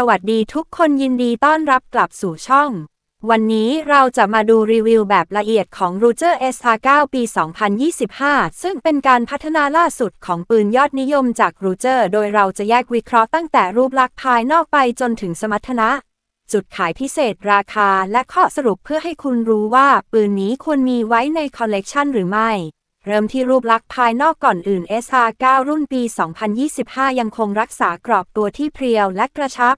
สวัสดีทุกคนยินดีต้อนรับกลับสู่ช่อง วันนี้เราจะมาดูรีวิวแบบละเอียดของ r u g e r SR9 ปี 2025 ซึ่งเป็นการพัฒนาล่าสุดของปืนยอดนิยมจาก r u g e r โดยเราจะแยกวิเคราะห์ตั้งแต่รูปลักษณ์ภายนอกไปจนถึงสมรรถนะ จุดขายพิเศษราคาและข้อสรุปเพื่อให้คุณรู้ว่าปืนนี้ควรมีไว้ในคอลเลกชันหรือไม่เริ่มที่รูปลักษณ์ภายนอกก่อนอื่น SR9 รุ่นปี 2025 ยังคงรักษากรอบตัวที่เพรียวและกระชับ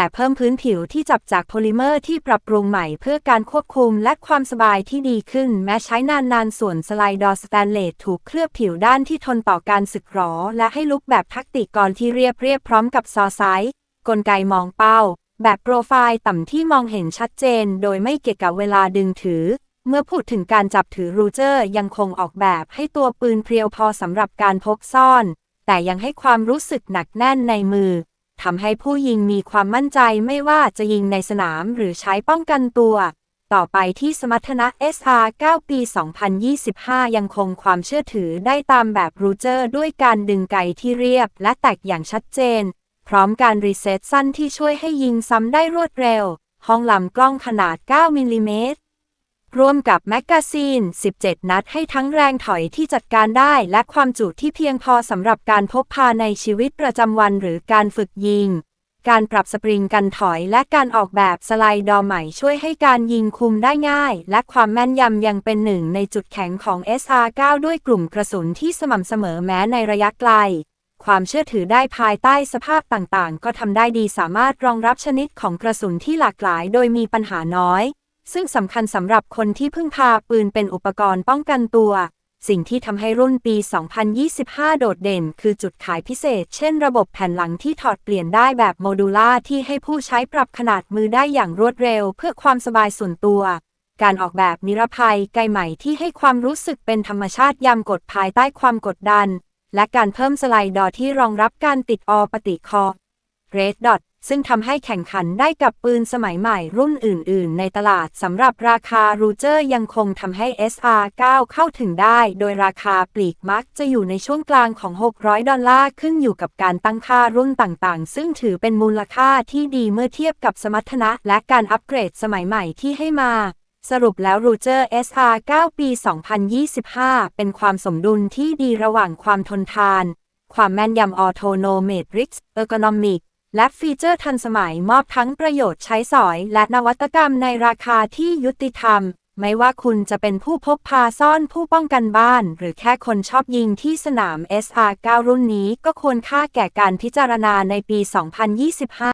แต่เพิ่มพื้นผิวที่จับจากโพลิเมอร์ที่ปรับปรุงใหม่เพื่อการควบคุมและความสบายที่ดีขึ้น แม้ใช้นานๆส่วนสไลดอร์สแตนเลสถูกเคลือบผิวด้านที่ทนต่อการสึกหรอ และให้ลุกแบบทักติกรที่เรียบเรียบพร้อมกับซอไซส์กลไกมองเป้า แบบโปรไฟล์ต่ำที่มองเห็นชัดเจน โดยไม่เกี่ยวกับเวลาดึงถือ เมื่อพูดถึงการจับถือรูเจอร์ยังคงออกแบบให้ตัวปืนเพรียวพอสำหรับการพกซ่อน แต่ยังให้ความรู้สึกหนักแน่นในมือ ทำให้ผู้ยิงมีความมั่นใจไม่ว่าจะยิงในสนามหรือใช้ป้องกันตัว ต่อไปที่สมรรถนะ SR 9 ปี 2025 ยังคงความเชื่อถือได้ตามแบบรูเจอร์ ด้วยการดึงไกที่เรียบและแตกอย่างชัดเจน พร้อมการรีเซ็ตสั้นที่ช่วยให้ยิงซ้ำได้รวดเร็ว ห้องลำกล้องขนาด 9 มิลลิเมตร ร่วมกับแมกกาซีน 17 นัดให้ทั้งแรงถอยที่จัดการได้ และความจุที่เพียงพอสำหรับการพกพาในชีวิตประจำวันหรือการฝึกยิง การปรับสปริงกันถอยและการออกแบบสไลด์ดอใหม่ช่วยให้การยิงคุมได้ง่าย และความแม่นยำยังเป็นหนึ่งในจุดแข็งของ SR9 ด้วยกลุ่มกระสุนที่สม่ำเสมอแม้ในระยะไกล ความเชื่อถือได้ภายใต้สภาพต่างๆ ก็ทำได้ดีสามารถรองรับชนิดของกระสุนที่หลากหลาย โดยมีปัญหาน้อย ซึ่งสำคัญสำหรับคนที่เพิ่งพาปืนเป็นอุปกรณ์ป้องกันตัว สิ่งที่ทำให้รุ่นปี 2025 โดดเด่น คือจุดขายพิเศษ เช่นระบบแผ่นหลังที่ถอดเปลี่ยนได้แบบโมดูล่าที่ให้ผู้ใช้ปรับขนาดมือได้อย่างรวดเร็ว เพื่อความสบายส่วนตัว การออกแบบนิรภัยไกลใหม่ที่ให้ความรู้สึกเป็นธรรมชาติยามกดภายใต้ความกดดัน และการเพิ่มสไลด์ดอที่รองรับการติดอปฏิคอ Red Dot ซึ่งทำให้แข่งขันได้กับปืนสมัยใหม่รุ่นอื่น ๆ ในตลาดสำหรับราคารูเจอร์ยังคงทำให้ SR9 เข้าถึงได้ โดยราคาปลีกมักจะอยู่ในช่วงกลางของ 600 ดอลลาร์ขึ้นอยู่กับการตั้งค่ารุ่นต่างๆ ซึ่งถือเป็นมูลค่าที่ดีเมื่อเทียบกับสมรรถนะและการอัปเกรดสมัยใหม่ที่ให้มาสรุปแล้ว r u g e r SR9 ปี 2025 เป็นความสมดุลที่ดีระหว่างความทนทาน ความแม่นยำออโและฟีเจอร์ทันสมัยมอบทั้งประโยชน์ใช้สอยและนวัตกรรมในราคาที่ยุติธรรม ไม่ว่าคุณจะเป็นผู้พบพาซ่อนผู้ป้องกันบ้าน หรือแค่คนชอบยิงที่สนาม SR9 รุ่นนี้ก็ควรค่าแก่การพิจารณาในปี 2025